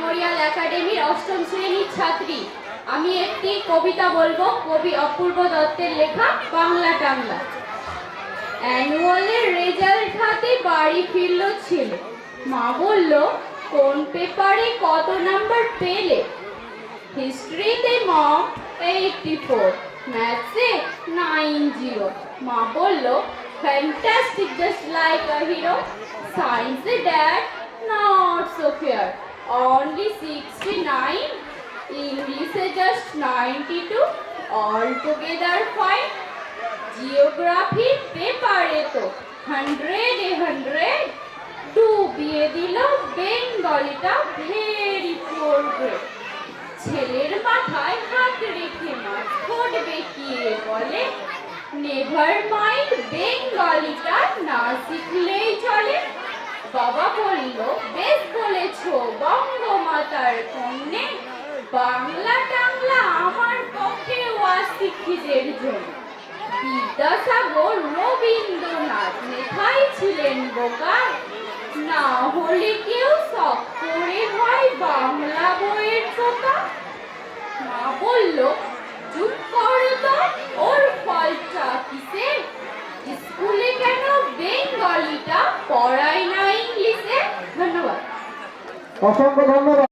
Memorial একাডেমির অষ্টম শ্রেণির ছাত্রী। আমি একটি কবিতা বলব, কবি অপূর্ব দত্তের লেখা বাংলা টাংলা। অ্যানুয়ালের রেজাল্ট হাতে বাড়ি ফিরল ছেলে। মা বলল, কোন পেপারে কত নাম্বার পেলে? হিস্ট্রিতে মম এইটটি ফোর ম্যাথসে নাইন জিরো মা বলল fantastic just like a hero সায়েন্সে dad not so fair sixty nine ইংলিশে just ninety two all together geography পেপারে তো হান্ড্রেড এ হান্ড্রেড ডুবিয়ে দিল বেঙ্গলিটা ভেরি পোর গ্রেড ছেলের মাথায় হাত রেখে মাছ ঠোঁট বেঁকিয়ে বলে? নেভার মাইন্ড বেঙ্গলিটা না শিখলেই চলে। বাবা বলল, বেশ বলেছ বঙ্গমাতার কন্যে বাংলা টাংলা আমার পক্ষে অশিক্ষিতের জন্য। বিদ্যাসাগর রবীন্দ্রনাথ লেখাই ছিলেন বোকা না হলে কেউ শখ করে হয় বাংলা বইয়ের পোকা মা বলল, চুপ করো তো, ওর ফলটা কিসে? স্কুলে কেন বেঙ্গলিটা পড়ায় না ইংলিশে? ধন্যবাদ। অসংখ্য ধন্যবাদ।